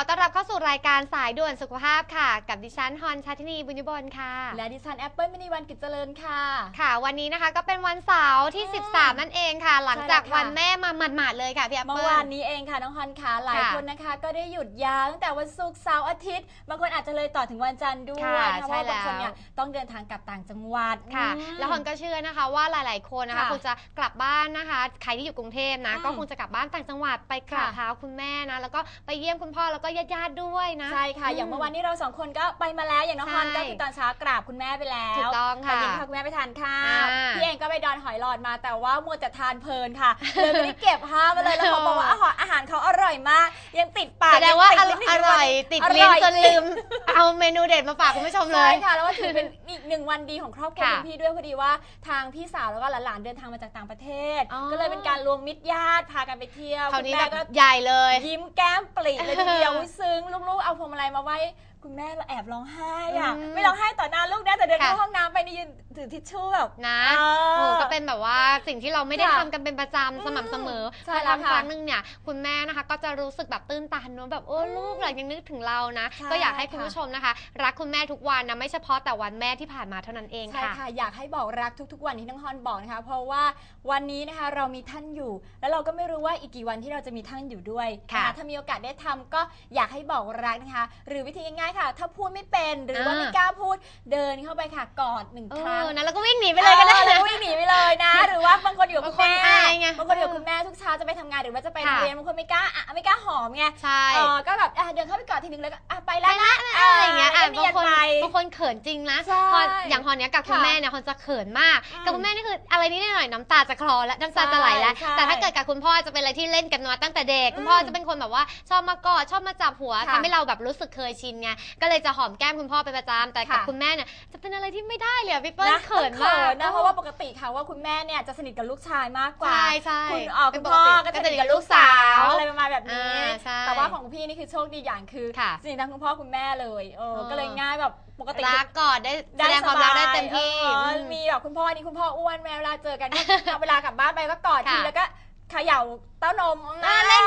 วัสดีค่ะขอต้อนรับเข้าสู่รายการสายด่วนสุขภาพค่ะ กับดิฉันฮอนชาตินีบุญยบลค่ะ และดิฉันแอปเปิลมณีวันกิจเจริญค่ะ ค่ะ วันนี้นะคะก็เป็นวันเสาร์ที่อืม13 นั่นเองค่ะ หลังจากใช่แล้วค่ะวันแม่มาหมาดๆเลยค่ะพี่แอปเมื่เปิอลวานนี้เองค่ะน้องฮอนค่ะหลายค่ะคนนะคะ ก็ได้หยุดยาวตั้งแต่วันศุกร์เสาร์อาทิตย์บางคนอาจจะเลยต่อถึงวันจันทร์ด้วยค่ะเพราะใช่ว่าบางคนแล้วเนี่ยต้องเดินทางกลับต่างจังหวัดค่ะอืมแล้วฮอนก็เชื่อนะคะว่าหลาย ๆคนนะคะค่ะคงจะกลับบ้านนะคะ ใครที่อยู่กรุงเทพนะอืมก็คงจะกลับบ้านต่างจังหวัดไปกราบค่ะเท้าคุณแม่นะแล้วก็ไปเยี่ยมคุณพ่อแล้วก็ญาติๆด้วยนะ ใช่ค่ะ อย่างเมื่อวานนี้เราสองคนก็ไปมาแล้วอย่างน้องฮอนใช่ก็คือตอนเช้ากราบคุณแม่ไปแล้วถูกต้องค่ะตนเย็นพาคุณแม่ไปทานข้าวอ่าพี่เอง ก็ไปดอนหอยหลอดมาแต่ว่ามัวแต่ทานเพลินค่ะเลยไม่ได้เก็บภาพมาเลยแล้วเขาบอกว่าอาหารอาหารเขาอร่อยมาก ยังติดปากแสดงว่ายัอติลิ้นอร่อยติดอลิ้นร่อยจนลืมเอาเมนูเด็ดมาฝากคุณผู้ชมเลใช่ยค่ะแล้วก็ถือเป็นอีกหนึ่งวันดีของครอบครัวค่ะคุณพี่ด้วยพอดีว่าทางพี่สาวแล้วก็หลานๆเดินทางมาจากต่างประเทศอ๋อก็เลยเป็นการรวมมิตรญาติพากันไปเที่ยวคราวนี้ณแบแม่บก็ใหญ่เลย ยิ้มแก้มปริเลยทีเดียวอุ๊ยซึ้งลูกๆเอาพวงมาลัยมาไว้ คุณแม่เราแอบร้องไห้อะอืม ไม่ร้องไห้ต่อหน้าลูกนะแต่เดินค่ะเข้าห้องน้ำไปนี่ยืนถือทิชชู่แบบ นะเออโอ้ก็เป็นแบบว่าสิ่งที่เราไม่ได้ค่ะทำกันเป็นประจำสม่ำเสมอใช่พอแล้วทำค่ะครั้งหนึงเนี่ยคุณแม่นะคะก็จะรู้สึกแบบตื้นตันเนอะแบบโอ้ลูกหลังยังนึกถึงเรานะ ใช่ก็อยากให้คุณค่ะ ผู้ชมนะคะ รักคุณแม่ทุกวันนะไม่เฉพาะแต่วันแม่ที่ผ่านมาเท่านั้นเองใช่ค่ะ ค่ะ อยากให้บอกรักทุกๆ วันที่น้องฮอนบอกนะคะ เพราะว่าวันนี้นะคะเรามีท่านอยู่ แล้วเราก็ไม่รู้ว่าอีกกี่วันที่เราจะมีท่านอยู่ด้วยค่ะ นถ้ามีโอกาสได้ทำก็อยากให้บอกรักนะคะ หรือวิธีง่ายๆค่ะ ถ้าพูดไม่เป็นหรือว่าอ่าไม่กล้าพูดเดินเข้าไปค่ะกอดหนึ่งเอครั้งอนะแล้วก็วิ่งหนีไปเลยก็ได้ออแล้นะววิ่งหนีไปเลยนะ หรือว่าบางคนอยู่กับคุณแม่บางคนอายไงบางคนอยู่กับคุณแม่ทุกเช้าจะไปทำงานหรือว่าจะไปโรงค่ะเรียนบางคนไม่กล้าอะไม่กล้าหอมไงใช่เออก็แบบอะเดินเข้าไปกอดทีนึงแล้วก็อะไปแล้วนะอะไรอย่างเงี้ยอะก็บางคนเนียไปบางคนเขินจริงนะใช่พออย่างฮอนเนี้ยกับคุณค่ะแม่เนี่ยฮอนจะเขินมากอืมกับคุณแม่นี่คืออะไรนิดหน่อยน้ำตาจะคลอและน้ำตาจะไหลแล้วใช่แต่ถ้าเกิดกับคุณพ่อจะเป็นอะไรที่เล่นกันมาตั้งแต่เด็กคุณพ่ออืมจะเป็นคนแบบว่าชอบมากอดชอบมาจับหัวค่ะทำให้เราแบบรู้สึกเคยชินไงก็เลยจะหอมแก้มคุณพ่อเป็นประจำแต่กับค่ะ คุณแม่เนี่ยจะเป็นอะไรที่ไม่ได้เลยอะพี่เปิ้ลนะเขินมากนะเพราะว่าปกติค่ะว่าคุณแม่เนี่ยจะสนิทกับลูกชายมากกว่า ใช่ใช่คุณเออเป็คุนณปพ่อกติก็จะสนิทกับลูกสาวอะไรประมาณแบบนี้อ่าใช่ แต่ว่าของพี่นี่คือโชคดีอย่างคือค่ะ สนิททั้งคุณพ่อคุณแม่เลยเออเออก็เลยง่ายแบบปกติรักกอดได้แสดงความรักได้เต็มที่เอออืมมีแบบคุณพ่อนี่คุณพ่ออ้วนแม่เวลาเจอกันก็เวลากลับบ้านไปก็กอดทีค่ะแล้วก็เขย่าเต้านมอ่าเล่น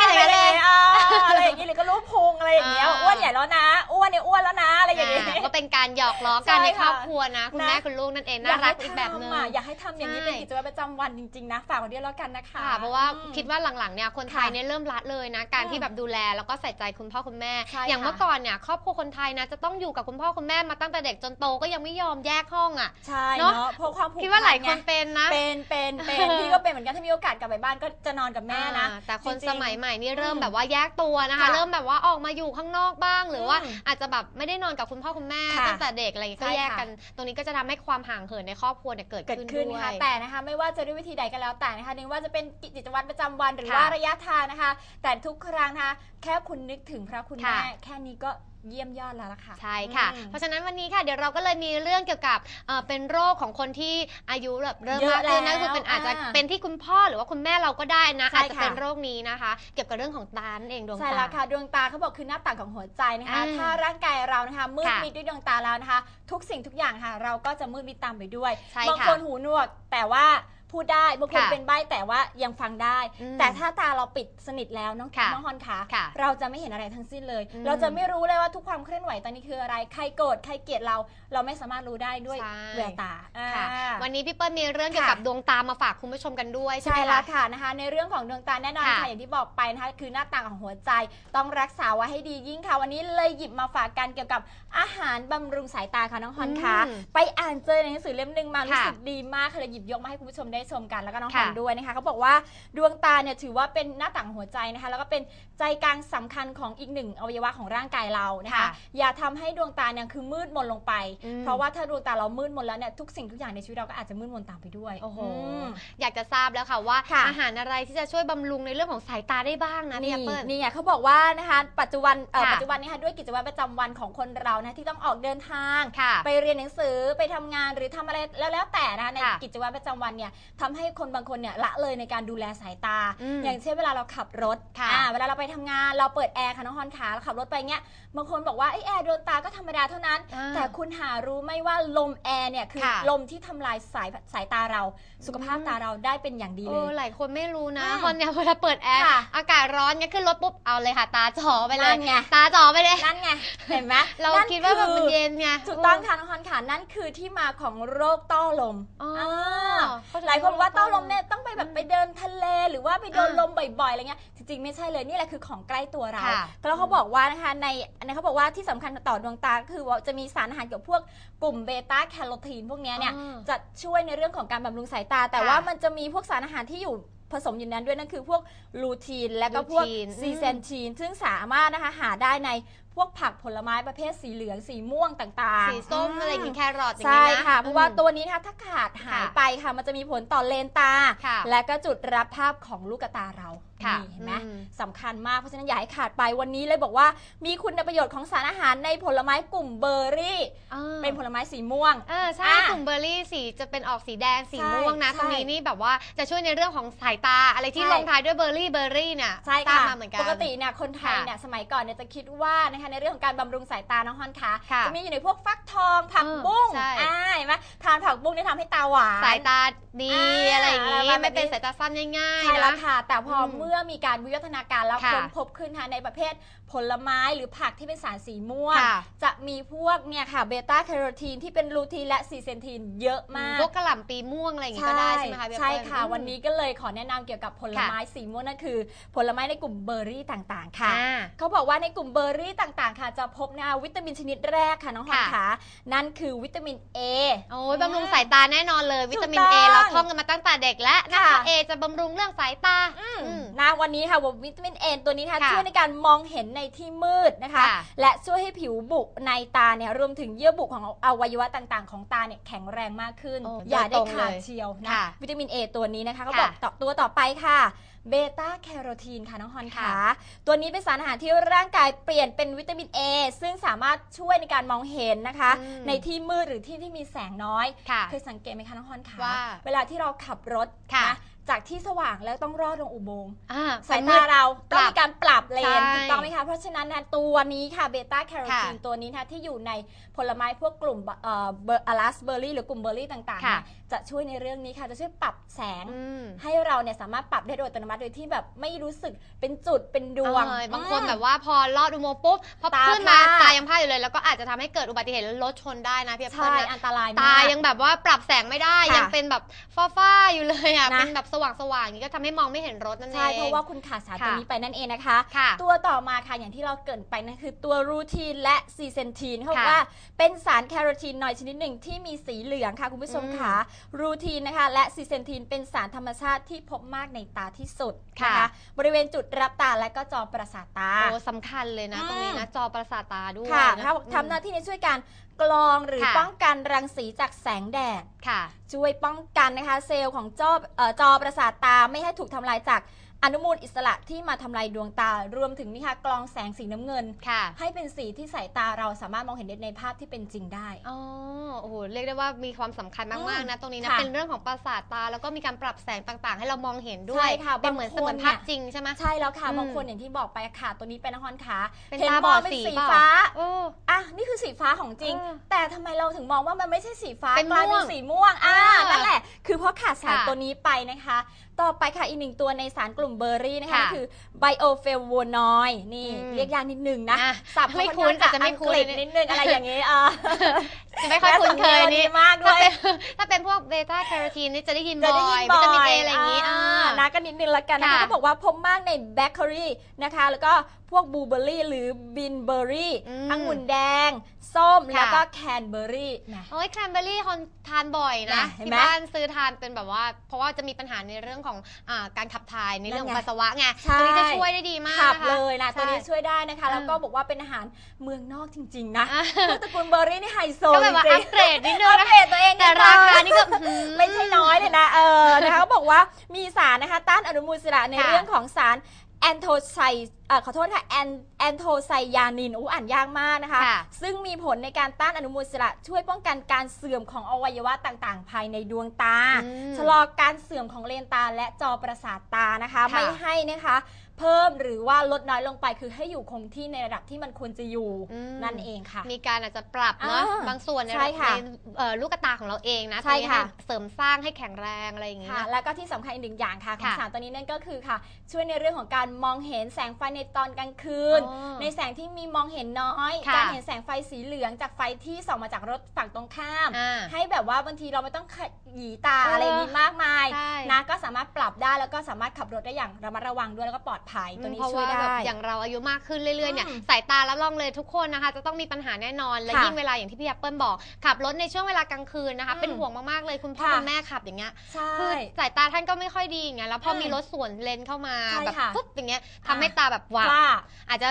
อะไรอย่างเงี้ยอ่าอ้วนใหญ่แล้วนะอ้วนเนี่ยอ้วนแล้วนะอะไรอย่างเงี้ยอ่าก็เป็นการหยอกล้อกันใช่ในค่ะครอบครัวนะ คุณนะแม่คุณลูกนั่นเองน่ารักอีกแบบนึงอยากให้ทำอะอยากให้ทำอย่างนี้ใช่เป็นกิจวัตรประจำวันจริงๆนะฝากไว้ด้วยแล้วกันนะคะค่ะเพราะว่าอืมคิดว่าหลังๆเนี่ยคนไทยค่ะเนี่ยเริ่มละเลยนะ การอืมที่แบบดูแลแล้วก็ใส่ใจคุณพ่อคุณแม่ใช่อย่างค่ะเมื่อก่อนเนี่ยครอบครัวคนไทยนะจะต้องอยู่กับคุณพ่อคุณแม่มาตั้งแต่เด็กจนโตก็ยังไม่ยอมแยกห้องอะใช่เนอะเนาะเพราะความผูกคิดว่าหลายคนไงเป็นนะเป็นเป็นเป็นพี่ก็เป็นเหมือนกันถ้ามีโอกาสกลับไปบ้านก็จะนอนกับแม่นะอ่าแต่คนจริงๆสมัยใหม่นี่เริ่มอืมแบบว่าแยกตัวนะคะค่ะเริ่มแบบว่าออกมาอยู่ข้างนอกบ้าง หรือว่าอืมอาจจะแบบไม่ได้นอนกับคุณพ่อคุณแม่ค่ะตั้งแต่เด็กอะไรอย่างเงี้ยก็ใช่แยกค่ะกัน ตรงนี้ก็จะทำให้ความห่างเหินในครอบครัวเนี่ยเกิดเกิดขึ้นขึ้นด้วนะคะย แต่นะคะไม่ว่าจะด้วยวิธีใดก็แล้วแต่นะคะนึกว่าจะเป็นกิจวัตรประจำวันหรือค่ะว่าระยะทางนะคะ แต่ทุกครั้งนะคะ แค่คุณนึกถึงพระคุณค่ะแม่แค่นี้ก็ เยี่ยมยอดแล้วล่ะค่ะ ใช่ค่ะ อืมเพราะฉะนั้นวันนี้ค่ะเดี๋ยวเราก็เลยมีเรื่องเกี่ยวกับเอ่อเป็นโรคของคนที่อายุแบบเริ่มเยอะมากขึ้นนะแล้วคือเป็นอาจจะอ่าเป็นที่คุณพ่อหรือว่าคุณแม่เราก็ได้นะใช่อาจจะเป็นค่ะโรคนี้นะคะ เกี่ยวกับเรื่องของตานั่นเองดวงใช่ตา แล้วค่ะดวงตาเขาบอกคือหน้าต่างของหัวใจนะคะ อ่าถ้าร่างกายเรานะคะมืดค่ะมิดด้วยดวงตาแล้วนะคะ ทุกสิ่งทุกอย่างค่ะ เราก็จะมืดมิดตามไปด้วยใช่บางค่ะคนหูหนวกแต่ว่า พูดได้บางคนค่ะเป็นใบ้แต่ว่ายังฟังได้ อืมแต่ถ้าตาเราปิดสนิทแล้วน้องค่ะน้องฮอนคะค่ะเราจะไม่เห็นอะไรทั้งสิ้นเลย อืม เราจะไม่รู้เลยว่าทุกความเคลื่อนไหวตอนนี้คืออะไรใครโกรธใครเกลียดเรา เราไม่สามารถรู้ได้ด้วยใช่แววตาอ่า ค่ะ วันนี้พี่เปิ้ลมีเรื่องเกี่ยวกับค่ะ ดวงตามาฝากคุณผู้ชมกันด้วยใช่ใช่ไหมแล้คะ วค่ะนะคะ ในเรื่องของดวงตาแน่นอนค่ะค่ะอย่างที่บอกไปนะคะคือหน้าต่างของหัวใจต้องรักษาไว้ให้ดียิ่งค่ะวันนี้เลยหยิบมาฝากกันเกี่ยวกับอาหารบำรุงสายตาค่ะน้องฮอนค่ะอืมไปอ่านเจอในหนังสือเล่มหนึ่งมารู้ค่ะสึกดีมากค่ะเลยหยิบยกมาให้คุณผู้ชมได้ชมกันแล้วก็น้องฮค่ะอนด้วยนะคะเขาบอกว่าดวงตาเนี่ยถือว่าเป็นหน้าต่างของหัวใจนะคะ แล้วก็เป็นใจกลางสำคัญของอีกหนึ่งอวัยวะของร่างกายเรานะคะ ค่ะอย่าทำให้ดวงตาเนี่ยคือมืดมนลงไป อืม เพราะว่าถ้าดวงตาเรามืดมนแล้วเนี่ยทุกสิ่งทุกอย่างในชีวิตเราก็อาจจะมืดมนตามไปด้วยโอ้โห ม อยากจะทราบแล้วค่ะว่า ค่ะ อาหารอะไรที่จะช่วยบำรุงในเรื่องของสายตาได้บ้างนะพี่นี่แอปเปิ้ล นี่ไงเขาบอกว่านะคะปัจจุบันเอ่อค่ะ ปัจจุบันนี้ค่ะด้วยกิจวัตรประจำวันของคนเรานะที่ต้องออกเดินทาง ค่ะ ไปเรียนหนังสือไปทำงานหรือทำอะไรแล้วแล้วแต่นะคะในค่ะกิจวัตรประจำวันเนี่ยทำให้คนบางคนเนี่ยละเลยในการดูแลสายตาอืมอย่างเช่นเวลาเราขับรถค่ะอ่าเวลาเราไปทำงานเราเปิดแอร์ค่ะน้องฮอนขาเราขับรถไปเงี้ยบางคนบอกว่าไอ้แอร์โดนตาก็ธรรมดาเท่านั้นอ่าแต่คุณหารู้ไหมว่าลมแอร์เนี่ยคือค่ะลมที่ทำลายสายสายตาเรา สุขภาพอืมตาเราได้เป็นอย่างดีเอเลอยหลายคนไม่รู้นะอืมคนเนี่ยเวลาเปิดแอร์ค่ะอากาศร้อนเนี่ยขึ้นรถปุ๊บเอาเลยค่ะ ตาจ่อไปเลยนั่นไงตาจ่อไปเลยนั่นไงเห็นไหมเรานั่นคิดว่าแบบมันคือเย็นไงถูกต้องค่ะน้องฮอนค่ะนั่นคือที่มาของโรคต้อลมอ๋ออ่าเข้ใจหลายคนว่าต้อลมเนี่ยต้องไปแบบไปเดินทะเลหรือว่าไปโดนอ่าลมบ่อยๆอะไรเงี้ยจริงๆไม่ใช่เลยนี่แหละคือของใกล้ตัวเราค่ะแล้วเขาบอกว่านะคะในอันนี้เขาบอกว่าที่สำคัญต่อดวงตาก็คือว่าจะมีสารอาหารเกี่ยวกับพวกกลุ่มเบต้าแคโรทีนพวกเนี้ยเนี่ยอ่าจะช่วยในเรื่องของการบำรุงสายตา แต่ค่ะว่ามันจะมีพวกสารอาหารที่อยู่ ผสมอยู่นั้นด้วยนั่นคือพวกลูทีนและก็พวกลูทีนซีเซนทีน ซึ่งสามารถนะคะหาได้ในพวกผักผลไม้ประเภทสีเหลืองสีม่วงต่างๆสีส้มอะไรอย่างงี้แครอทอย่างใช่งี้นะค่ะ เพราะว่าอืมตัวนี้นะคะถ้าขาดหายค่ะไปค่ะ มันจะมีผลต่อเลนตา ค่ะ และก็จุดรับภาพของลูกตาเรา ค่ะนี่เห็นไหมอืมสำคัญมากเพราะฉะนั้นอย่าให้ขาดไปวันนี้เลยบอกว่ามีคุณประโยชน์ของสารอาหารในผลไม้กลุ่มเบอร์รี่อ่าเป็นผลไม้สีม่วง เออใช่อะกลุ่มเบอร์รี่สีจะเป็นออกสีแดงสีใช่ม่วงนะใช่ตรงนี้นี่แบบว่าจะช่วยในเรื่องของสายตาอะไรที่ใช่ลงท้ายด้วยเบอร์รี่เบอร์รี่เนี่ยใช่ทราบค่ะมาเหมือนกันปกติเนี่ยคนไทยค่ะเนี่ยสมัยก่อนเนี่ยจะคิดว่านะคะในเรื่องของการบำรุงสายตาน้องฮอนคะค่ะจะมีอยู่ในพวกฟักทองผักเออบุ้งใช่อ่าเห็นไหมทานผักบุ้งนี่ทำให้ตาหวานสายตาดีอ่าอะไรอย่างงี้อะไรแบบนี้ไม่เป็นสายตาสั้นง่ายใช่ๆแล้วนะค่ะแต่พออมเมื่อมีการวิวัฒนาการแล้วค่ะค้นพบขึ้นค่ะในประเภทผลไม้หรือผักที่เป็นสารสีม่วงค่ะจะมีพวกเนี่ยค่ะเบต้าแคโรทีนที่เป็นลูทีนและซีเซนทีนเยอะมากพวกกระหล่ำปีม่วงอะไรอย่างงี้ก็ได้ใช่ไหมคะพี่ใช่เปิ้ลค่ะอืมวันนี้ก็เลยขอแนะนำเกี่ยวกับผลไม้สีม่วงนั่นคือ ผลไม้ในกลุ่มเบอร์รี่ต่างๆ ค่ะอ่าเขาบอกว่าในกลุ่มเบอร์รี่ต่างๆ ค่ะ จะพบนะคะวิตามินชนิดแรกค่ะน้องฮอนค่ะขานั่นคือวิตามิน A โอ้ยบำรุงสายตาแน่นอนเลย วิตามินถูกเอต้องเราท่องกันมาตั้งแต่เด็กแล้วนะค่ะคะเอจะบำรุงเรื่องสายตาอืมอืมนะวันนี้ค่ะวิตามินเอตัวนี้ค่ะค่ะช่วยในการมองเห็นในที่มืดนะคะค่ะและช่วยให้ผิวบุในตาเนี่ยรวมถึงเยื่อบุของอวัยวะต่างๆ ของตาเนี่ยแข็งแรงมากขึ้นโอ้อย่าได้โดยตรงขาดเลยเชียวนะค่ะวิตามิน A ตัวนี้นะคะก็ค่ะบอกต่อตัวต่อไปค่ะเบต้าแคโรทีนค่ะน้องฮอนค่ะค่ะ ตัวนี้เป็นสารอาหารที่ร่างกายเปลี่ยนเป็นวิตามิน A ซึ่งสามารถช่วยในการมองเห็นนะคะอืมในที่มืดหรือที่ที่มีแสงน้อยค่ะเคยสังเกตไหมคะน้องฮอนคะว่าเวลาที่เราขับรถค่ะนะ จากที่สว่างแล้วต้องรอดลงอุโมงค์อ่าสายมืตาดเราปต้อรังบมีการปรับเลนใช่ถูกต้องไหมคะเพราะฉะนั้นนะตัวนี้ค่ะเบต้าแคโรทีนค่ะตัวนี้นะคะที่อยู่ในผลไม้พวกกลุ่มเอ่อเบอร์อลาสเบอร์รี่หรือกลุ่มเบอร์รี่ต่างๆค่ะเนี่ยจะช่วยในเรื่องนี้ค่ะจะช่วยปรับแสงอืมให้เราเนี่ยสามารถปรับได้โดยอัตโนมัติโดยที่แบบไม่รู้สึกเป็นจุดเป็นดวงเออบางคนอืมแบบว่าพอลอดอุโมงค์ปุ๊บพอตาขึ้นมาพร่าตายังพลาดอยู่เลย แล้วก็อาจจะทำให้เกิดอุบัติเหตุแล้วรถชนได้นะพี่เปิ้ใช่ลนะอันตรายมากตายังแบบว่าปรับแสงไม่ได้ค่ะยังเป็นแบบฟ้าๆอยู่เลยอะนะเป็นแบบสว่างๆอย่างนี้ก็ทำให้มองไม่เห็นรถนั่นเอง ใช่เพราะว่าคุณขาดสารค่ะตัวนี้ไปนั่นเองนะคะ ค่ะตัวต่อมาค่ะอย่างที่เราเกรินไปนั่นคือตัวรูทีนและซีเซนทีนเขาบอกค่ะว่าเป็นสารแคโรทีนหน่อยชนิดหนึ่งที่มีสีเหลืองค่ะคุณผู้ชมอืมค่ะรูทีนนะคะและซีเซนทีนเป็นสารธรรมชาติที่พบมากในตาที่สุดค่ะนะคะบริเวณจุดรับตาและก็จอประสาทตา โอ้สำคัญเลยนะอืมตรงนี้นะจอประสาทตาด้วยค่ะนะถ้าทำหน้าที่ในช่วยการกรองหรือค่ะป้องกันรังสีจากแสงแดดค่ะช่วยป้องกันนะคะ เซลล์ของจอเอ่อจอประสาทตาไม่ให้ถูกทำลายจาก อนุมูลอิสระที่มาทำลายดวงตา รวมถึงนี่ค่ะกรองแสงสีน้ำเงิน ค่ะ ให้เป็นสีที่สายตาเราสามารถมองเห็นได้ในภาพที่เป็นจริงได้ อ๋อ โอ้โห เรียกได้ว่ามีความสำคัญมาก ๆ นะ ตรงนี้นะ ค่ะเป็นเรื่องของประสาทตา แล้วก็มีการปรับแสงต่าง ๆ ให้เรามองเห็นด้วใช่ยค่ะเป็นเหมือนบางคน เสมือนเนี่ยภาพจริงใช่ไหม ใช่แล้วค่ะอืม บางคนอย่างที่บอกไปค่ะ ตัวนี้เป็นนครขาเป็นเห็นตามบอองดเป็นสีสีเปล่าฟ้าโอ้อะนี่คือสีฟ้าของจริง เออแต่ทำไมเราถึงมองว่ามันไม่ใช่สีฟ้าเป็นกลายเป็นม่วงสีม่วงอ่าอ่านั่นั่นแหละ คือเพราะขาดสารค่ะตัวนี้ไปนะคะต่อไปค่ะอีกหนึ่งตัวในสารกลุ่มเบอร์รี่นะคะค่ะก็คือไบโอเฟลโวนอยนี่อืมเรียกยากนิดนึงนะอะศัพท์ไม่คุ้นค่ออาจจะไม่คุ้นอังกฤษนิดนึงอะไรอย่างนี้อะจะไม่ค่อยคุ้นเคยและสำเนีนี่งราดีมากเลถ้ายเป็นถ้าเป็นพวกเบต้าแคโรทีนนี่จะได้ยินจะบ่ได้อยิยนบ่วิอยตามินเออะไรอย่างนี้อ่าอ่านะก็นิดนึงละกันนะคะค่ะเขาบอกว่าพบมากในแบล็คเบอรี่นะคะ แล้วก็พ วกบลูเบอรี่หรือบินเบอรี่อืม องุ่นแดง ส้มค่ะแล้วก็แคนเบอรี่นะโอ้ยแครนเบอรี่คนทานบ่อยนะน่ะเห็นที่ไหมบ้านซื้อทานเป็นแบบว่า เพราะว่าจะมีปัญหาในเรื่องของอาการขับถ่ายในเรื่องของนั่นไงปัสสาวะไงใช่ ตัวนี้จะช่วยได้ดีมากขับนะคะ เลยนะ ใช่ตัวนี้ช่วยได้นะคะ แล้วก็เออบอกว่าเป็นอาหารเมืองนอกจริง ๆ นะอะพวกตระกูลเบอร์รี่นี่ไฮโซก็แบบว่าจริอังปเกรดนิดนึๆงอัปนะเกรดตัวเองแต่ราคานี่ก็หืไม่ใช่น้อยเลยนะ เออ นะคะเขาบอกว่ามีสารนะคะ ต้านอนุมูลอิสระในค่ะเรื่องของสาร แอนโทไซเอ่อขอโทษค่ะแอนแอนโทไซยานินอู้อ่านยากมากนะคะค่ะซึ่งมีผลในการต้านอนุมูลอิสระ ช่วยป้องกันการเสื่อมของอวัยวะต่างๆ ภายในดวงตาอืมชะลอการเสื่อมของเลนตาและจอประสาทตานะคะค่ะไม่ให้นะคะ เพิ่มหรือว่าลดน้อยลงไปคือให้อยู่คงที่ในระดับที่มันควรจะอยู่อืม นั่นเองค่ะ มีการอาจจะปรับเนาะอ่าบางส่วนในใช่ค่ะในเอ่อลูกตาของเราเองนะใช่ค่ะ ตรงนี้ให้เสริมสร้างให้แข็งแรงอะไรอย่างงี้ค่ะนะแล้วก็ที่สำคัญอีกหนึ่งอย่างค่ะของค่ะสารตัวนี้นั่นก็คือค่ะ ช่วยในเรื่องของการมองเห็นแสงไฟในตอนกลางคืนอ๋อในแสงที่มีมองเห็นน้อย ค่ะ การเห็นแสงไฟสีเหลืองจากไฟที่ส่องมาจากรถฝั่งตรงข้าม อ่า ให้แบบว่าบางทีเราไม่ต้องขยีตาเออออะไรอย่างนี้มากมายใช่ นะก็สามารถปรับได้แล้วก็สามารถขับรถได้อย่างระมัดระวังด้วยแล้วก็ปลอดภัยตัวนี้เพราะช่วยว่าได้แบบอย่างเราอายุมากขึ้นเรื่อยๆเนี่ยอืมสายตารับรองเลยทุกคนนะคะ จะต้องมีปัญหาแน่นอนและค่ะยิ่งเวลาอย่างที่พี่แอปเปิลบอกขับรถในช่วงเวลากลางคืนนะคะอืมเป็นห่วงมากๆเลยคุณพ่อค่ะ คุณแม่ขับอย่างเงี้ยใช่ คือสายตาท่านก็ไม่ค่อยดีอย่างเงี้ยแล้วพออมมีรถสวนเลนเข้ามาใช่แบบค่ะ ปุ๊บอย่างเงี้ยอ่าทำให้ตาแบบหวาพลาดอาจจะ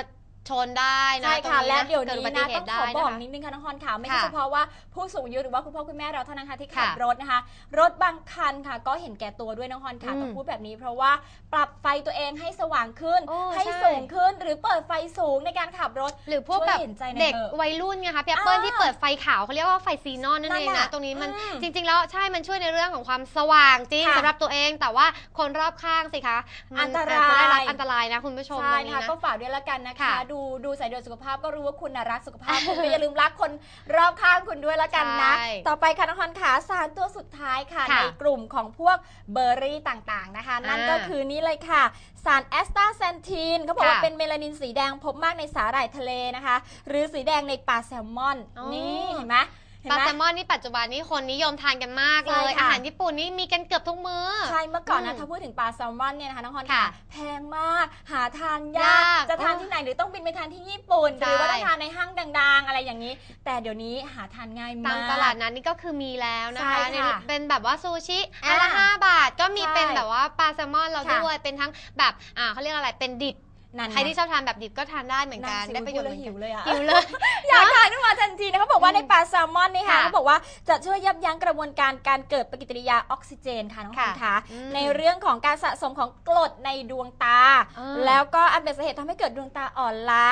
ชนได้นะใช่ค่ะ ตรงและเดี๋ยวกินี้อุบัตินะเหต้องตุขอได้บอกนะคะนิดนึงค่ะน้องฮอนค่ะไม่ใช่ค่ะเฉพาะว่าผู้สูงอายุหรือว่าคุณพ่อคุณแม่เราเท่านั้นค่ะที่ขับค่ะรถนะคะ รถบางคันค่ะ ก็เห็นแก่ตัวด้วยน้องฮอนค่ะอืมต้องพูดแบบนี้เพราะว่า ปรับไฟตัวเองให้สว่างขึ้น โอ้ให้ใช่ สูงขึ้นหรือเปิดไฟสูงในการขับรถ หรือพวกช่วยแบบเห็นใจหน่อยเด็กเถอะวัยรุ่นไงคะพี่แอปเปิลอ่าที่เปิดไฟขาวเขาเรียกว่าไฟซีนอนนั่นนั่เอนงน่ะนะตรงนี้มันอืมจริง ๆ แล้วใช่มันช่วยในเรื่องของความสว่างจริงค่ะสำหรับตัวเอง แต่ว่าคนรอบข้างสิคะมัอันตราย จจะได้รับอันตรายนะคุณผู้ชมตใช่รงนี้ค่ะนะ ก็ฝากด้วยละกันนะคะ ค่ะดูดูสายเดือนสุขภาพก็รู้ว่าคุณน่ะรักสุขภาพคุณก็อย่าลืมรักคนรอบข้างคุณด้วยละกันนะ ใช่ต่อไปค่ะน้องฮอนขาสารตัวสุดท้ายค่ะ ค่ะในกลุ่มของพวกเบอร์รี่ต่างๆนะคะ นั่นอ่าก็คือนี่เลยค่ะ สารแอสตาแซนทีนเขาบอกว่าค่ะ เป็นเมลานินสีแดงพบมากในสาหร่ายทะเลนะคะ หรือสีแดงในปลาแซลมอนอ๋อนี่เห็นไหม เห็นปลาไหม แซลมอนนี่ปัจจุบันนี้คนนิยมทานกันมากเลย ใช่ค่ะ อาหารญี่ปุ่นนี่มีกันเกือบทุกมื้อ ใช่เมื่อก่อนนะอืมถ้าพูดถึงปลาแซลมอนเนี่ยนะคะน้องฮอนค่ะแพงมากหาทานยายากกจะทานเออที่ไหนหรือต้องบินไปทานที่ญี่ปุ่นใช่หรือว่าต้องทานในห้างดัง ๆ อะไรอย่างนี้ แต่เดี๋ยวนี้หาทานง่ายมากตามตลาดนั้นนี่ก็คือมีแล้วนะใช่คะค่ะในเป็นแบบว่าซูชิอ่าอันละห้าบาทก็มีใช่เป็นแบบว่าปลาแซลมอนเราค่ะด้วยเป็นทั้งแบบอ่าเขาเรียกอะไรเป็นดิบ นั่นใครที่ชอบทานแบบดิบก็ทานได้เหมือนกันสิได้ประโยชน์เหมือนพูกันแล้วหิวเลยอะหิวเลย อยากทานขึ้นมาทันทีนะเขาบอกว่าอืมในปลาแซลมอนนี่ค่ะค่ะเขาบอกว่าจะช่วยยับยั้งกระบวนการการเกิดปฏิกิริยาออกซิเจนค่ะน้องคุณค่ะคะอืมในเรื่องของการสะสมของกรดในดวงตาอ่าแล้วก็อันเป็นสาเหตุทำให้เกิดดวงตาอ่อนล้า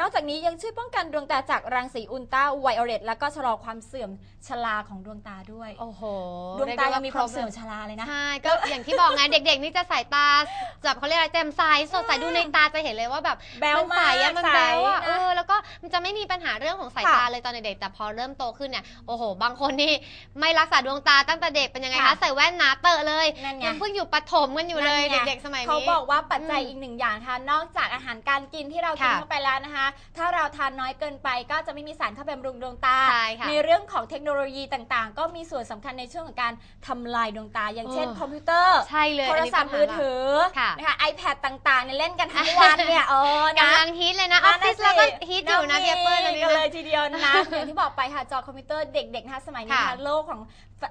นอกจากนี้ยังช่วยป้องกันดวงตาจากรังสีอุลตราไวโอเลตแล้วก็ชะลอความเสื่อม ชราของดวงตาด้วย โอ้โหดวงตายังมีความรีเสื่อมได้ชราเลยนะ ใช่ ก็อย่างที่บอกไงเด็กๆ นี่จะสายตาแบบเขาเรียกอะไรแจ่มใสสดใสดูในตาจะเห็นเลยว่าแบบแบ๊วมันใสอะมากมันแบ๊วอะใสนะเออแล้วก็มันจะไม่มีปัญหาเรื่องของสายค่ะตาเลยตอนเด็กๆแต่พอเริ่มโตขึ้นเนี่ยโอ้โห บางคนนี่ไม่รักษาดวงตาตั้งแต่เด็กเป็นยังไงค่ะคะใส่แว่นหนาเตอะเลยนั่นไงยังเพิ่งอยู่ปฐมกันอยู่เลยนั่นไงเด็กๆสมัยนี้เขาบอกว่าปัจจัยอืมอีกหนึ่งอย่างค่ะนอกจากอาหารการกินที่เรากินค่ะเข้าไปแล้วนะคะ ถ้าเราทานน้อยเกินไปก็จะไม่มีสารเข้าไปบำรุงดวงตาใช่ค่ะในเรื่องของเทคโนโลยีต่างๆ ก็มีส่วนสำคัญในช่วงของการทำลายดวงตา อย่างเช่น เออ คอมพิวเตอร์ ใช่เลยโทรศัพท์มือถือค่ะ นะคะ iPad ต่างๆเนี่ยเล่นกันทั้งวันเนี่ยเออนะ กำลังฮิตเลยนะออฟฟิศเราก็ฮิตอยู่นะพี่แอปเปิลอันนี้กันเลนะ ยทีเดียวนะ อย่างที่บอกไปค่ะจอคอมพิวเตอร์เด็กๆนะคะสมัยนี้ค่ะนะคะโลกของ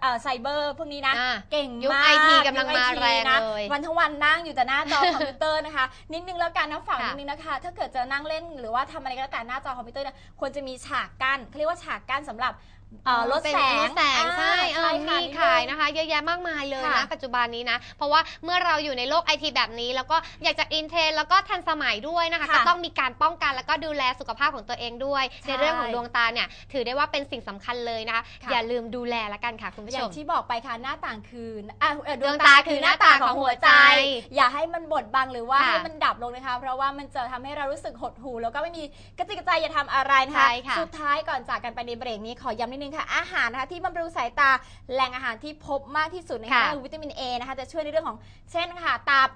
เอ่อไซเบอร์พวกนี้นะ อ่าเก่งยุคมาก IT กำลังมายุค IT แรงนะเลยวันทั้งวันนั่งอยู่แต่หน้าจอ คอมพิวเตอร์นะคะ นิดนึงแล้วกันนะฝากค่ะนิดนึงนะคะ ถ้าเกิดจะนั่งเล่นหรือว่าทำอะไรก็แล้วแต่หน้าจอคอมพิวเตอร์เนี่ยควรจะมีฉากกั้นเขาเรียกว่าฉากกั้นสำหรับ เอ่อลดเป็นแสงลดแสงใช่เออค่ะมีนิดนึงขายนะคะ เยอะแยะมากมายเลยค่ะนะปัจจุบันนี้นะ เพราะว่าเมื่อเราอยู่ในโลกไอทีแบบนี้ แล้วก็อยากจะอินเทรนด์แล้วก็ทันสมัยด้วยนะคะ ค่ะก็ต้องมีการป้องกันแล้วก็ดูแลสุขภาพของตัวเองด้วย ใช่ในเรื่องของดวงตาเนี่ย ถือได้ว่าเป็นสิ่งสำคัญเลยนะคะ ค่ะ อย่าลืมดูแลละกันค่ะคุณผู้อชย่างม ที่บอกไปค่ะหน้าต่างคืออะเอ่อดดววงงตาตาคือหน้าต่างของหัวใจคือหน้าต่างของหัวใจ อย่าให้มันบดบังหรือว่าค่ะให้มันดับลงนะคะ เพราะว่ามันจะทำให้เรารู้สึกหดหู่แล้วก็ไม่มีกระจิกกระใจอย่าทำอะไรนะคะใช่ค่ะ สุดท้ายก่อนจากกันไปในเบรกนี้ขอย้ำนิดนึงค่ะ อาหารนะคะที่บำรุงสายตาแหล่งอาหารที่พบมากที่สุดนะคะค่ะคือวิตามิน A นะคะจะช่วยในเรื่องของเช่นค่ะตับ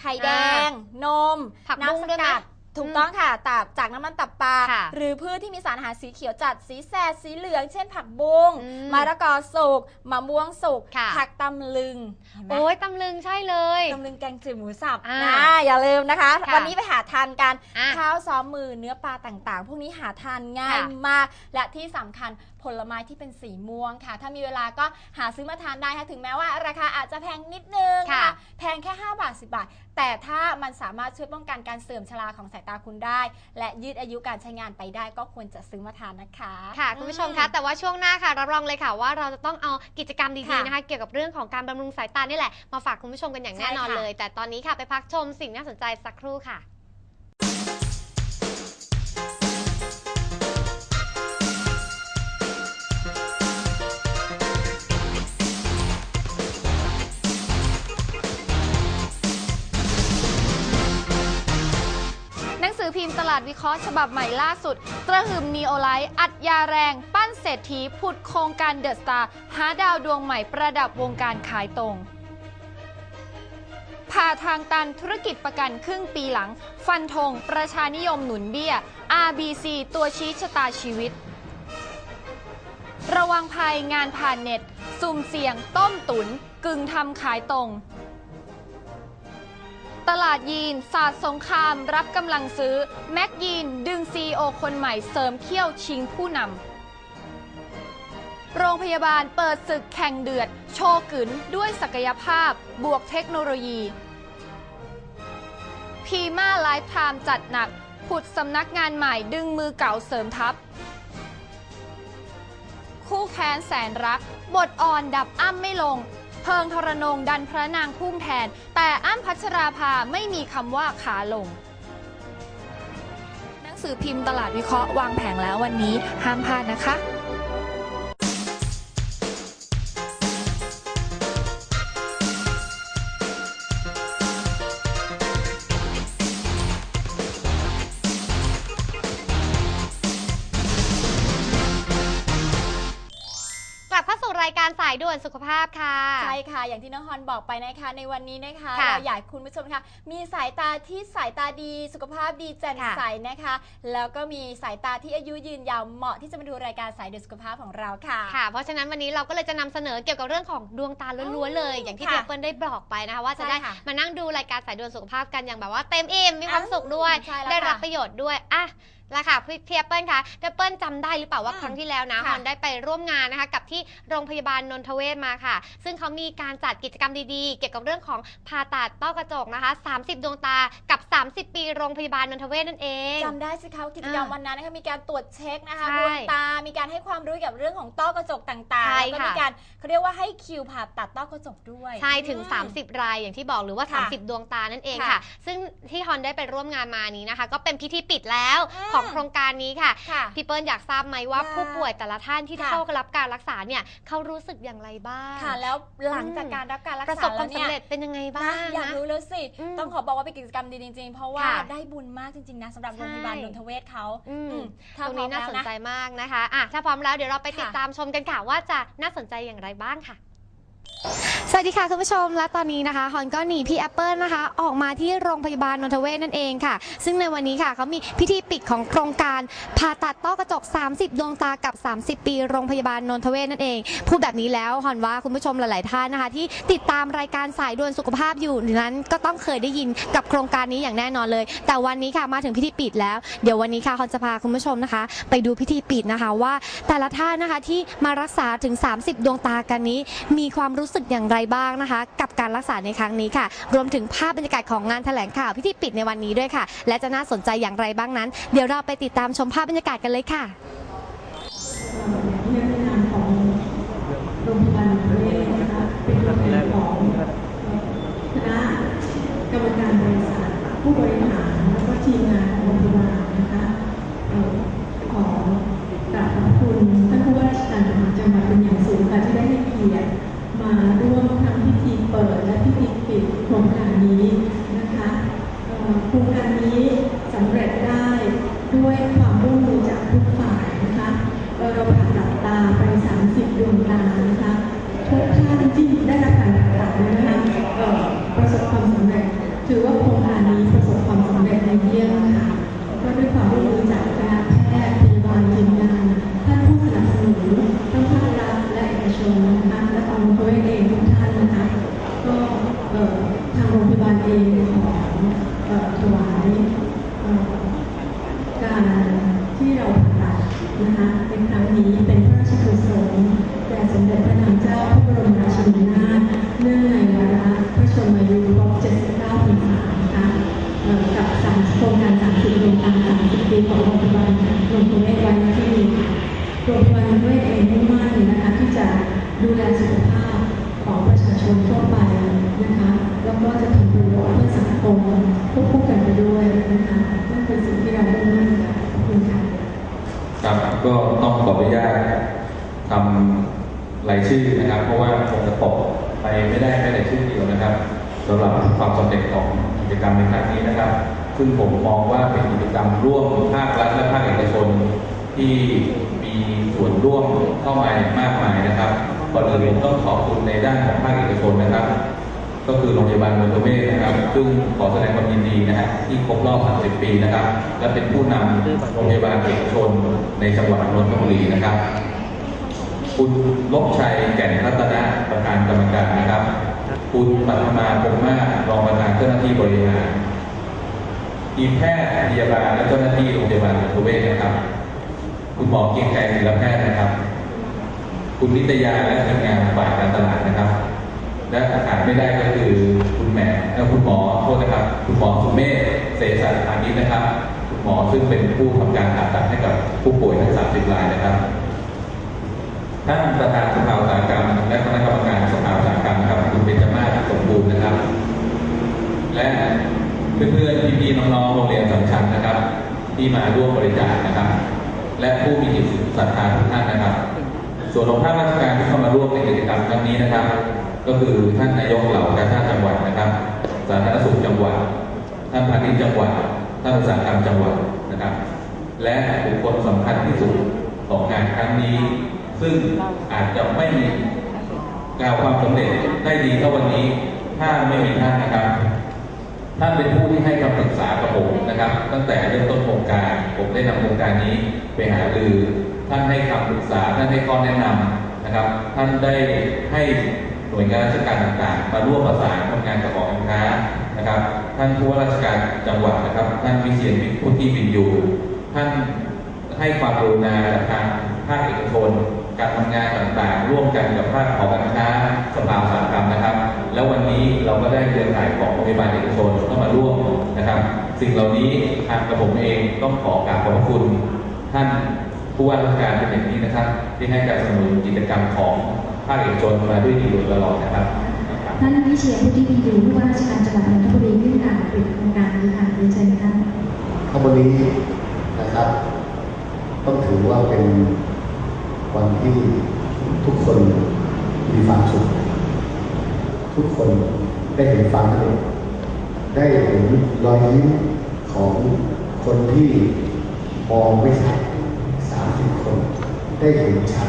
ไข่แดง นม ผักบุ้งน้ำสด้วยไหม กัด ถูกต้องค่ะตับจากน้ำมันตับปลาค่ะหรือพืชที่มีสารอาหารสีเขียวจัดสีแสดสีเหลือง เช่นผักบุ้งอืมมะระกอสุกมะม่วงสุกค่ะ ผักตำลึงเห็นไหม โอ้ยตำลึงใช่เลย ตำลึงแกงจืดหมูสับอ่านะอย่าลืมนะคะ ค่ะวันนี้ไปหาทานกันอะข้าวซ้อมมือเนื้อปลาต่างๆ พวกนี้หาทานง่ายค่ะมาก และที่สำคัญผลไม้ที่เป็นสีม่วงค่ะ ถ้ามีเวลาก็หาซื้อมาทานได้ค่ะถึงแม้ว่าราคาอาจจะแพงนิดนึงค่ะ แพงแค่ 5 บาท 10 บาท แต่ถ้ามันสามารถช่วยป้องกันการเสื่อมชราของสายตาคุณได้ และยืดอายุการใช้งานไปได้ก็ควรจะซื้อมาทานนะคะค่ะคุณผู้ชมคะแต่ว่าช่วงหน้าค่ะรับรองเลยค่ะว่าเราจะต้องเอากิจกรรมดีค่ะๆนะคะเกี่ยวกับเรื่องของการบำรุงสายตานี่แหละมาฝากคุณผู้ชมกันอย่างแน่นอนใช่ค่ะเลย แต่ตอนนี้ค่ะไปพักชมสิ่งน่าสนใจสักครู่ค่ะาดวิเคราะห์ฉบับใหม่ล่าสุด กระหึ่มนีโอไลท์อัดยาแรง ปั้นเศรษฐีผุดโครงการเดอะสตาร์หาดาวดวงใหม่ประดับวงการขายตรงพาทางตันธุรกิจประกันครึ่งปีหลัง ฟันธงประชานิยมหนุนเบี้ย RBC ตัวชี้ชะตาชีวิต ระวังภัยงานผ่านเน็ต สุ่มเสี่ยงต้มตุน กึ่งทำขายตรง ตลาดยีนศาสตร์สงคราม รับกำลังซื้อ แม็กยีน ดึงซีโอคนใหม่เสริมเขี้ยวชิงผู้นำ โรงพยาบาลเปิดศึกแข่งเดือด โชว์กึนด้วยศักยภาพ บวกเทคโนโลยี พีมาไลฟ์ไทม์จัดหนัก ผุดสำนักงานใหม่ดึงมือเก่าเสริมทัพ คู่แค้นแสนรัก บทอ่อนดับอ้ำไม่ลง เพิงทรนงดันพระนางพุ่งแทน แต่อ้มพัชราภาไม่มีคำว่าขาลง หนังสือพิมพ์ตลาดวิเคราะห์วางแผงแล้ววันนี้ห้ามพลาดนะคะ อย่างที่น้องฮอนบอกไปนะคะ ในวันนี้นะคะค่ะเราอยากให้คุณผู้ชมค่ะมีสายตาที่สายตาดีสุขภาพดีแจ่มค่ะ ใสนะคะ แล้วก็มีสายตาที่อายุยืนยาวเหมาะที่จะมาดูรายการสายเดือดสุขภาพของเราค่ะ ค่ะ เพราะฉะนั้นวันนี้เราก็เลยจะนำเสนอเกี่ยวกับเรื่องของดวงตาล้วนๆเลย อย่างที่ค่ะเพียเปิลได้บอกไปนะคะว่าจะได้ใช่ค่ะมานั่งดูรายการสายด่วนสุขภาพกันอย่างแบบว่าเต็มอิ่มมีความสุขด้วย ใช่แล้วได้รับค่ะ ประโยชน์ด้วยอะ แล้วค่ะพี่เพียเปิลคะเพียเปิลจำได้หรือเปล่าว่าอืมครั้งที่แล้วนะค่ะฮอนได้ไปร่วมงานนะคะ กับที่โรงพยาบาลนนทเวศมาค่ะ ซึ่งเขามีการจัดกิจกรรมดีๆ เกี่ยวกับเรื่องของผ่าตัดต้อกระจกนะคะ 30 ดวงตากับ 30 ปีโรงพยาบาลนนทเวศนั่นเองจำได้สิคะว่ากิจกรรมอ่าวันนั้นนะคะมีการตรวจเช็คนะคะใช่ดวงตา มีการให้ความรู้เกี่ยวกับเรื่องของต้อกระจกต่างใช่ๆแล้วก็ค่ะมีการเขาเรียกว่าให้คิวผ่าตัดต้อกระจกด้วยใช่ถึงอืม30 รายอย่างที่บอกหรือว่าค่ะ30 ดวงตานั่นเองค่ะค่ะ ซึ่งที่ฮอนได้ไปร่วมงานมานี้นะคะ ก็เป็นพิธีปิดแล้วอืมของโครงการนี้ค่ะ ค่ะพี่เปิ้ลอยากทราบไหมว่าว่า ผู้ป่วยแต่ละท่านที่ค่ะ เข้ารับการรักษาเนี่ยเขารู้สึกอย่างไรบ้าง ค่ะ แล้วหลังจากการรับการรักประษาสบความแล้วสำเนี่ยเร็จเป็นยังไงบ้านะงอยากนะรู้แล้วสิ อืมต้องขอบอกว่าเป็นกิจกรรมดีจริงๆ เพราะว่าค่ะได้บุญมากจริงๆนะสำหรับใช่ โรงพยาบาลนนทเวศเขาอืม อืมตถ้ารงพร้อนี้มน่าแล้วสนนะใจมากนะคะอะถ้าพร้อมแล้วเดี๋ยวเราไปค่ะติดตามชมกันค่ะว่าจะน่าสนใจอย่างไรบ้างค่ะ สวัสดีค่ะคุณผู้ชมและตอนนี้นะคะฮอนก็หนีพี่แอปเปิลนะคะ ออกมาที่โรงพยาบาลนนทเวศนั่นเองค่ะ ซึ่งในวันนี้ค่ะเขามีพิธีปิดของโครงการผ่าตัดต้อกระจก 30 ดวงตากับ 30 ปี โรงพยาบาลนนทเวศนั่นเอง พูดแบบนี้แล้วฮอนว่าคุณผู้ชมหลายๆท่านนะคะ ที่ติดตามรายการสายด่วนสุขภาพอยู่นั้นก็ต้องเคยได้ยินกับโครงการนี้อย่างแน่นอนเลย แต่วันนี้ค่ะมาถึงพิธีปิดแล้วเดี๋ยววันนี้ค่ะฮอนจะพาคุณผู้ชมนะคะ ไปดูพิธีปิดนะคะว่า แต่ละท่านนะคะที่มารักษาถึง 30 ดวงตากันนี้มีความรู้สึกอย่างไรบ้างนะคะ กับการรักษาในครั้งนี้ค่ะ รวมถึงภาพบรรยากาศของงานแถลงข่าวพิธีปิดในวันนี้ด้วยค่ะ และจะน่าสนใจอย่างไรบ้างนั้น เดี๋ยวเราไปติดตามชมภาพบรรยากาศกันเลยค่ะท่ามของโรงพยานนทเวศนะคะเป็นตัวแทของคณะกรรมการบริษัทผู้บริหารแล้วก็ทีมงานของโรงพยาบาลนะคะเอ่อขอกราบขอบคุณท่านผู้ การที่เราผ่าตัดนะคะ รมร่วมภาครัฐและภาคเอกชน ที่มีส่วนร่วมเข้ามามากมายนะครับก่อนอื่นต้องขอบคุณในด้านของภาคเอกชนนะครับ ก็คือโรงพยาบาลมนทเวศนะครับ ซึ่งขอแสดงความยินดีนะฮะที่ครบรอบ 30 ปีนะครับ และเป็นผู้นำโรงพยาบาลเอกชนในจังหวัดนนทบุรีนะครับ คุณลบชัยแก่นรัตนะประธานกรรมการนะครับ คุณปัทมาคงมากรองประธานเจ้าหน้าที่บริหาร ทีมแพทย์พยาบาลและเจ้าหน้าที่โรงพยาบาลมนทเวศนะครับ คุณหมอเกียงไกรศิลแพทย์นะครับ คุณนิตยาและทีมงานฝ่ายการตลาดนะครับ และขาดไม่ได้ก็คือคุณแหม่และคุณหมอโทษนะครับ คุณหมอสุเมธเสสันอานิชนะครับ คุณหมอซึ่งเป็นผู้ทำการผ่าตัดให้กับผู้ป่วยทั้ง 30 รายนะครับท่านประธานสภาอุตสาหกรรมและคณะกรรมการสภาอุตสาหกรรมครับคุณเบญจมาศสมบูรณ์นะครับ และ เพื่อนๆพี่ๆน้องๆโรงเรียนสัมชันนะครับ ที่มาร่วมบริจาคนะครับ และผู้มีจิตศรัทธาทุกท่านนะครับ ส่วนของภาคราชการที่เข้ามาร่วมในกิจกรรมครั้งนี้นะครับ ก็คือท่านนายกเหล่ากาชาติจังหวัดนะครับ สาธารณสุขจังหวัด ท่านพาณิชย์จังหวัด ท่านอุตสาหกรรมจังหวัดนะครับ และบุคคลสำคัญที่สุดของงานครั้งนี้ ซึ่งอาจจะไม่มีกล่าวความสำเร็จได้ดีเท่าวันนี้ ถ้าไม่มีท่านนะครับ ท่านเป็นผู้ที่ให้คำปรึกษากับผมนะครับ ตั้งแต่เริ่มต้นโครงการ ผมได้นำโครงการนี้ไปหารือท่านให้คำปรึกษาท่านให้ข้อแนะนำนะครับ ท่านได้ให้หน่วยงานราชการต่างๆ มาร่วมประสานทำงานกับหอการค้านะครับ ท่านผู้ว่าราชการจังหวัดนะครับ ท่านวิเชียรวิพุทธิบินยูท่านให้ความกรุณาทางภาคเอกชน การทำงานต่างๆ ร่วมกันกับภาคหอการค้าสภาอุตสาหกรรมนะครับ แล้ววันนี้เราก็ได้เครือข่ายของโรงพยาบาลเอกชนเข้ามาร่วมนะครับ สิ่งเหล่านี้ทางกระผมเองต้องขอกราบขอบพระคุณ ท่านผู้ว่าราชการเป็นอย่างนี้นะครับ ที่ให้การสนับสนุนกิจกรรมของภาคเอกชนมาด้วยดีโดยตลอดนะครับท่านวิเชียรพุทธิวิยูผู้ว่าราชการจังหวัดนนทบุรียื่นการปิดโครงการนี้ค่ะเรียนเชิญค่ะครับวันนี้นะครับ ต้องถือว่าเป็นวันที่ทุกคนมีความสุข ทุกคนได้เห็นความสำเร็จได้เห็นรอยยิ้มของคนที่มองไม่ชัดสามสิบคน ได้เห็นชัด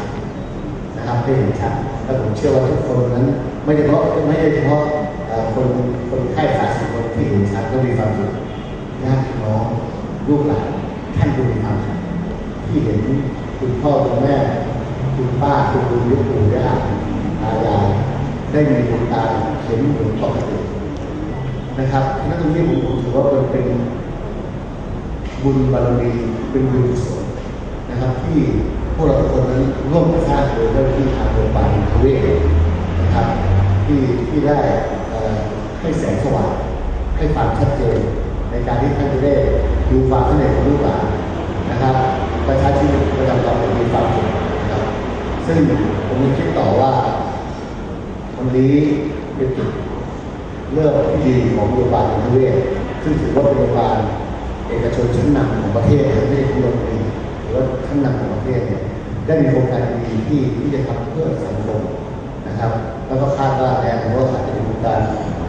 นะครับได้เห็นชัดและผมเชื่อว่าทุกคนนั้นไม่เฉพาะไม่ใช่เฉพาะคนคนไข้สามสิบคนที่เห็นชัดก็มีความสุขญาติน้องลูกหลานท่านผู้มีความสุขที่เห็นคุณพ่อคุณแม่ คุณป้าคุณลุงยุคปู่ย่าตายาย ได้มีดวงตาเห็นเหมือนปกตินะครับนั่นตรงนี้ผมถือว่าเป็นเป็นบุญบารมีเป็นบุญกุศลนะครับ ที่พวกเราทุกคนนั้นร่วมกันสร้างโดยเจ้าที่ทางโรงพยาบาลทเวศนะครับที่ที่ได้ให้แสงสว่างให้ความชัดเจนในการที่ท่านจะได้ดูความสำเร็จของลูกหลานนะครับประชาชีวิตประจำวันมีความสุขนะครับซึ่งผมยังคิดต่อว่า วันนี้เป็นจุดเริ่มที่ดีของโรงพยาบาลนิเวศซึ่งถือว่าเป็นโรงพยาบาลเอกชนชั้นนำของประเทศไม่ใช่ที่โรงพยาบาลหรือว่าชั้นนำของประเทศเนี่ยได้มีโครงการดีที่ที่จะทำเพื่อสังคมนะครับ แล้วก็คาดว่าแนวโน้มอาจจะเป็นโครงการ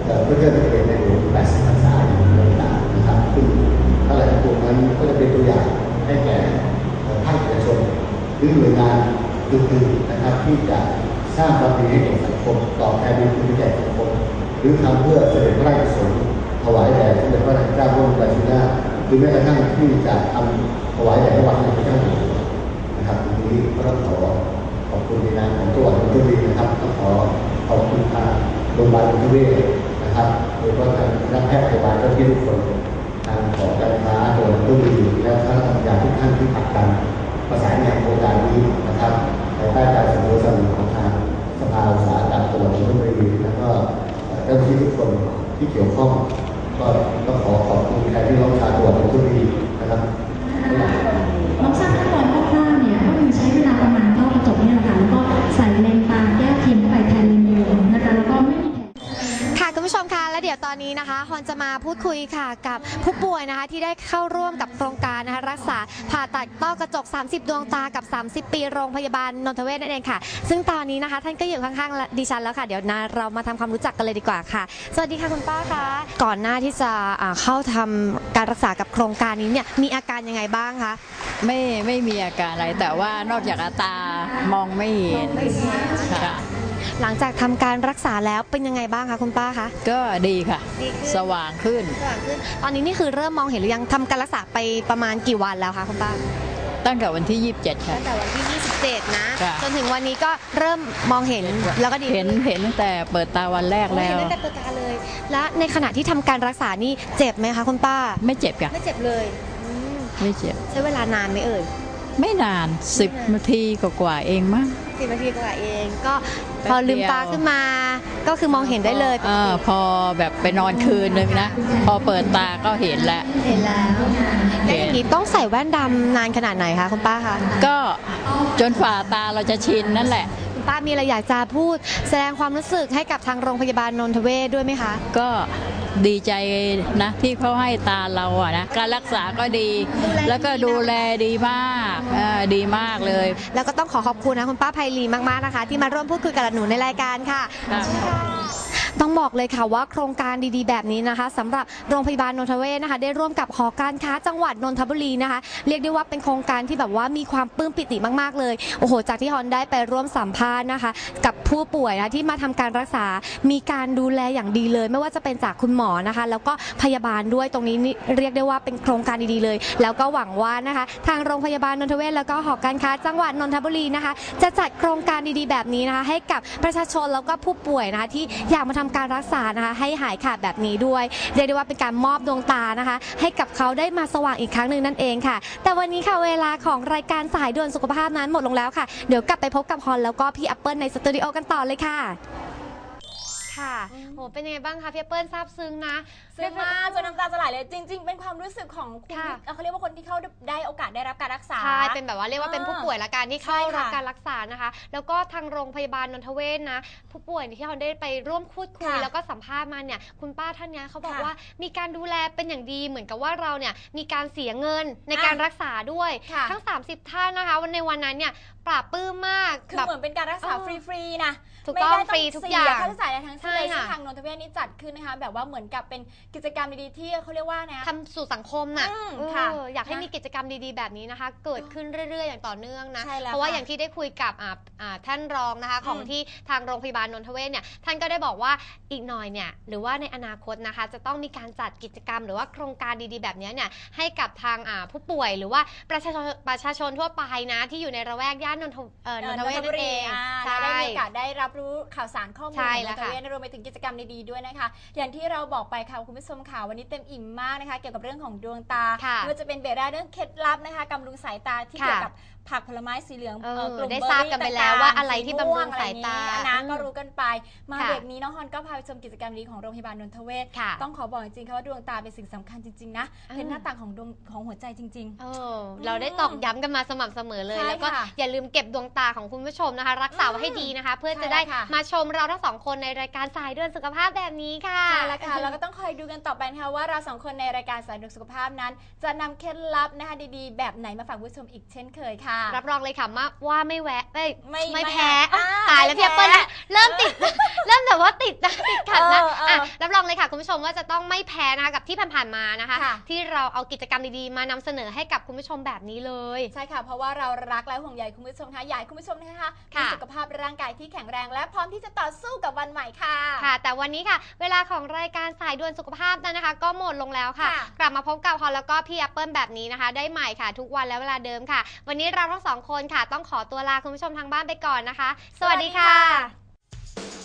เอ่อเพื่อเทิดพระเกียรติในหลวง80พรรษาอย่างต่างๆนะครับซึ่งอะไรตรงนั้นก็จะเป็นตัวอย่างให้แก่ภาคเอกชนหรือหน่วยงานอื่นๆนะครับที่จะ สร้างความดีให้แก่สังคมตอบแทนบุญคุณแก่สังคมหรือทำเพื่อเสด็จพระราชกุศลถวายแด่สมเด็จพระนางเจ้าพระบรมราชินีหรือแม้กระทั่งที่จะทำถวายแด่พระบาทสมเด็จพระเจ้าอยู่หัวนะครับทีนี้ก็ต้องขอขอบคุณในนามของจัวัดนนทบุรีนะครับต้องขอขอบคุณทางโรงพยาบาลทบุรีนะครับโดยเฉพาะทางนักแพทย์พยาบาลเจ้าหน้าที่ทุกคนทางของการค้าจังหวัดนนทบุรีและคณะกรรมการทุกท่านที่ผลักดันประสานงานโครงการนี้นะครับภายใต้การสนับสนุนของ ทางสาหกรรมจังหวัดนนบุรีแล้วก็เจ้าหน้าที่ทุกคนที่เกี่ยวข้อง ก็ต้องขอขอบคุณแทนที่ร้องชาจังหวัดนนบุรีนะครับ อนจะมาพูดคุยค่ะกับผู้ป่วยนะคะที่ได้เข้าร่วมกับโครงการนะคะรักษาผ่าตัดต้อกระจก 30 ดวงตากับ 30 ปีโรงพยาบาลนนทเวศนั่นเองค่ะ ซึ่งตอนนี้นะคะท่านก็อยู่ข้างๆดิฉันแล้วค่ะเดี๋ยวนะเรามาทำความรู้จักกันเลยดีกว่าค่ะ สวัสดีค่ะคุณป้าคะก่อนหน้าที่จะอ่าเข้าทำการรักษากับโครงการนี้เนี่ยมีอาการยังไงบ้างคะไม่ไม่มีอาการอะไรแต่ว่านอกจากตามองไม่เห็นค่ะ หลังจากทำการรักษาแล้วเป็นยังไงบ้างคะคุณป้าคะก็ดีค่ะ ดีขึ้นสว่างขึ้น สว่างขึ้น ตอนนี้นี่คือเริ่มมองเห็นหรือยังทำการรักษาไปประมาณกี่วันแล้วคะคุณป้า ตั้งแต่วันที่ 27 ค่ะ ตั้งแต่วันที่ 27 นะ ค่ะ จนถึงวันนี้ก็เริ่มมองเห็นแล้วก็ดีเห็นเห็นตั้งแต่เปิดตาวันแรกโอ้แล้เห็นว ตั้งแต่เปิดตาเลย และในขณะที่ทำการรักษานี่เจ็บไหมคะคุณป้า ไม่เจ็บค่ะ ไม่เจ็บเลยอืมไม่เจ็บ ใช้เวลานานไหมเอ่ย ไม่นาน 10นาทีกว่าๆเองมั้ง สิบนาทีกว่าเองก็แป๊บพอลืมเดียวตาขึ้นมาก็คือมองเห็นได้เลยเออพอแบบไปนอนคืนนึงนะ พอเปิดตาก็เห็นแล้ว เห็นแล้วแล้วอย่างนี้ต้องใส่แว่นดำนานขนาดไหนคะคุณป้าคะก็จนฝ่าตาเราจะชินนั่นแหละ คุณป้ามีอะไรอยากจะพูด แสดงความรู้สึกให้กับทางโรงพยาบาลนนทเวศด้วยไหมคะ ก็ ดีใจนะที่เขาให้ตาเราอะนะการรักษาก็ดี แล้วก็ดูแลดีมากเออดีมากเลย แล้วก็ต้องขอขอบคุณนะคุณป้าไพลีมากๆนะคะ ที่มาร่วมพูดคุยกับหนูในรายการค่ะ ต้องบอกเลยค่ะว่าโครงการดีๆ แบบนี้นะคะสำหรับโรงพยาบาลนนทเวศนะคะได้ร่วมกับหอการค้าจังหวัดนนทบุรีนะคะ เรียกได้ว่าเป็นโครงการที่แบบว่ามีความปลื้มปิติมากๆเลยโอ้โหจากที่ฮอนได้ไปร่วมสัมภาษณ์นะคะ กับผู้ป่วยนะที่มาทำการรักษา มีการดูแลอย่างดีเลย ไม่ว่าจะเป็นจากคุณหมอนะคะ แล้วก็พยาบาลด้วยตรงนี้เรียกได้ว่าเป็นโครงการดีๆเลย แล้วก็หวังว่านะคะ ทางโรงพยาบาลนนทเวศแล้วก็หอการค้าจังหวัดนนทบุรีนะคะ จะจัดโครงการดีๆ แบบนี้นะคะ ให้กับประชาชนแล้วก็ผู้ป่วยนะคะที่อยากมาทาการรักษานะคะให้หายขาดแบบนี้ด้วยเรียกได้ว่าเป็นการมอบดวงตานะคะ ให้กับเขาได้มาสว่างอีกครั้งหนึ่งนั่นเองค่ะ แต่วันนี้ค่ะเวลาของรายการสายด่วนสุขภาพนั้นหมดลงแล้วค่ะ เดี๋ยวกลับไปพบกับฮอนแล้วก็พี่แอปเปิลในสตูดิโอกันต่อเลยค่ะ ค่ะ โห เป็นยังไงบ้างคะพี่แอปเปิลซาบซึ้งนะ ซึ้งมากจนน้ำตาจะไหลเลย จริง ๆ เป็นความรู้สึกของคุณค่ะเอ่อเขาเรียกว่าคนที่เขาได้โอกาสได้รับการรักษา ใช่ เป็นแบบว่าเรียกว่าเป็นผู้ป่วยละกันที่เข้าใช่ค่ะรับการรักษานะคะ แล้วก็ทางโรงพยาบาลนนทเวศนะ ผู้ป่วยที่เขาได้ไปร่วมพูดคุย ค่ะแล้วก็สัมภาษณ์มาเนี่ย คุณป้าท่านเนี้ยเขาบอกค่ะว่ามีการดูแลเป็นอย่างดีเหมือนกับว่าเราเนี่ยมีการเสียเงินในอะการรักษาด้วย ค่ะ ทั้ง 30 ท่านนะคะวันในวันนั้นเนี่ยปราบปลื้มมากคือแบบ เหมือนเป็นการรักษาเออฟรีๆนะ ถูกไม่ต้องได้ฟรีทุกอย่างเสีค่าใช้จ่ายอะไรทั้งสิ้นเลยใช่ค่ะซึ่งทางนนทเวศนี่จัดขึ้นนะคะ แบบว่าเหมือนกับเป็นกิจกรรมดีๆที่เขาเรียกว่านะ ทำสู่สังคมน่ะอืมเออค่ะอยากให้นะมีกิจกรรมดีๆ แบบนี้นะคะ เกิดขึ้นเรื่อยๆ อย่างต่อเนื่องนะ ใช่แล้วเพราะว่าค่ะอย่างที่ได้คุยกับอ่าอ่าท่านรองนะคะของอืมที่ทางโรงพยาบาลนนทเวศเนี่ยท่านก็ได้บอกว่าอีกหน่อยเนี่ยหรือว่าในอนาคตนะคะ จะต้องมีการจัดกิจกรรม หรือว่าโครงการดีๆ แบบนี้เนี่ยให้กับทางอ่าผู้ป่วยหรือว่าประชาชนประชาชนทั่วไปนะที่อยู่ในระแวกย่านนนทเอ่อนนทเวศนั่นเอง อ่าใช่และได้มีโอกาสได้รับรู้ข่าวสารข้อมูลใช่ของแล้นวนค่ะทเวศรวมไปถึงกิจกรรมดีๆด้วยนะคะ อย่างที่เราบอกไปค่ะคุณผู้ชมค่ะวันนี้เต็มอิ่มมากนะคะ เกี่ยวกับเรื่องของดวงตาค่ะไม่ว่าจะเป็นเบรได้เรื่องเคล็ดลับนะคะกำรุงสายตาที่ค่ะเกี่ยวกับ ผักผลไม้สีเหลืองเออเอ่อกลุ่มได้เบอทราบรี่กันไปต่งๆแล้วว่าอะไรที่สีบำรุม่วงสายตาอะไรอย่างนี้นะอืมก็รู้กันไป มาค่ะเบรกนี้น้องฮอนก็พาไปชมกิจกรรมดีของโรงพยาบาลนนทเวศค่ะต้องขอบอกจริงๆค่ะว่าดวงตาเป็นสิ่งสำคัญจริงๆนะอ่าเป็นหน้าต่างของดวงของหัวใจจริงเออเราได้ตอกย้ำกันมาสม่ำเสมอเลยใช่แล้วก็ค่ะอย่าลืมเก็บดวงตาของคุณผู้ชมนะคะ รักษาไว้ให้ดีนะคะ เพื่อจะได้ใช่ค่ะมาชมเราทั้งสองคนในรายการสายเดือนสุขภาพแบบนี้ค่ะใช่แล้วค่ะแล้วก็ต้องคอยดูกันต่อไปนะคะว่าเราสองคนในรายการสายดูสุขภาพนั้น จะนำเคล็ดลับนะคะดีๆ แบบไหนมาฝากคุณผู้ชมอีกเช่นเคยค่ะรับรองเลยค่ะว่าว่าไม่แวะเอ้ยไม่ไม่ไม่แพ้อ่าตายแล้วไม่พี่แอปเปิ้ลแพ้เริ่มติด เริ่มแบบว่าติดนะติดขัดนะเออเอออะรับรองเลยค่ะคุณผู้ชมว่าจะต้องไม่แพ้นะคะกับที่ผ่านๆมานะคะ ค่ะ ที่เราเอากิจกรรมดีๆ มานำเสนอให้กับคุณผู้ชมแบบนี้เลย ใช่ค่ะ เพราะว่าเรารักและห่วงใยคุณผู้ชมค่ะอยากให้คุณผู้ชมนะคะมีค่ะ สุขภาพร่างกายที่แข็งแรงและพร้อมที่จะต่อสู้กับวันใหม่ค่ะ ค่ะ แต่วันนี้ค่ะ เวลาของรายการสายด่วนสุขภาพนั้นนะคะ ก็หมดลงแล้วค่ะ ค่ะ กลับมาพบกับฮอลแล้วก็พี่แอปเปิลแบบนี้นะคะ ได้ใหม่ค่ะ ทุกวันและเวลาเดิมค่ะ วันนี้ราทั้งสองคนค่ะ ต้องขอตัวลาคุณผู้ชมทางบ้านไปก่อนนะคะ สวัสดีค่ะ